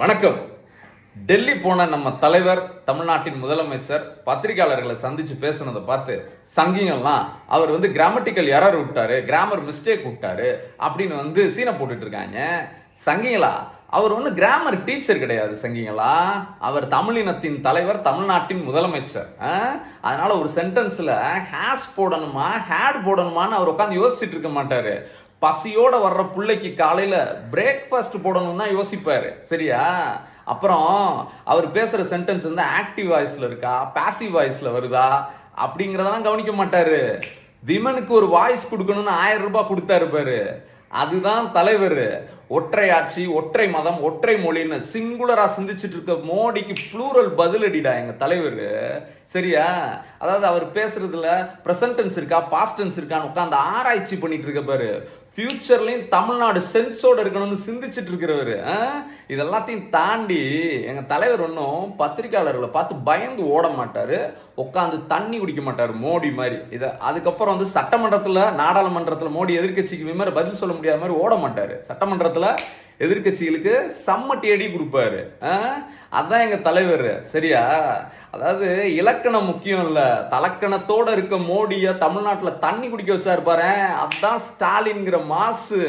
வணக்கம். டெல்லி போன நம்ம தலைவர் தமிழ்நாட்டின் முதலமைச்சர் பத்திரிகையாளர்களை சந்திச்சு பேசுனதை பார்த்து சங்கிங்கெல்லாம் அவர் வந்து கிராமட்டிக்கல் எரர் விட்டாரு கிராமர் மிஸ்டேக் விட்டாரு அப்படின்னு வந்து சீனை போட்டுட்டு இருக்காங்க. சங்கிங்களா அவர் ஒன்றும் கிராமர் டீச்சர் கிடையாது சங்கிங்களா? அவர் தமிழினத்தின் தலைவர் தமிழ்நாட்டின் முதலமைச்சர். ஆ? அதனால ஒரு சென்டென்ஸில் ஹேஸ் போடணுமா ஹேட் போடணுமான்னு அவர் உட்காந்து யோசிச்சுட்டு இருக்க மாட்டார். பசியோட வர்ற பிள்ளைக்கு காலையில் பிரேக்ஃபாஸ்ட் போடணும்னு தான் யோசிப்பார். சரியா? அப்புறம் அவர் பேசுகிற சென்டென்ஸ் வந்து ஆக்டிவ் வாய்ஸில் இருக்கா பாசிவ் வாய்ஸில் வருதா? அப்படிங்கிறதெல்லாம் கவனிக்க மாட்டார். விமனுக்கு ஒரு வாய்ஸ் கொடுக்கணும்னு ஆயிரம் ரூபாய் கொடுத்தாரு பாரு. அதுதான் தலைவர். ஒற்றை ஆட்சி ஒற்றை மதம் ஒற்றை மொழின்னு சிங்குலரா சிந்திச்சிட்டு இருக்க மோடிக்கு ப்ளூரல் பதிலடிடா எங்க தலைவர். சரியா? அதாவது அவர் பேசுறதுல பிரசன்டென்ஸ் இருக்கா பாஸ்டன்ஸ் இருக்கான்னு உட்காந்து ஆராய்ச்சி பண்ணிட்டு இருக்க பாரு. ஃபியூச்சர்லையும் தமிழ்நாடு சென்ஸோடு இருக்கணும்னு சிந்திச்சுட்டு இருக்கிறவர் இதெல்லாத்தையும் தாண்டி எங்கள் தலைவர் ஒன்றும் பத்திரிக்கையாளர்களை பார்த்து பயந்து ஓட மாட்டார் உட்காந்து தண்ணி குடிக்க மாட்டார் மோடி மாதிரி. இதை அதுக்கப்புறம் வந்து சட்டமன்றத்தில் நாடாளுமன்றத்தில் மோடி எதிர்க்கட்சிக்கு மாதிரி பதில் சொல்ல முடியாத மாதிரி ஓட மாட்டார். சட்டமன்றத்தில் எதிர்க்கட்சிகளுக்கு சம்மட்டி அடி கொடுப்பாரு. ஆ? அதான் எங்க தலைவர். சரியா? அதாவது இலக்கணம் முக்கியம் இல்ல. தலக்கணத்தோட இருக்க மோடிய தமிழ்நாட்டுல தண்ணி குடிக்க வச்சாரு பாரு அதான் ஸ்டாலின்ங்கிற மாசு.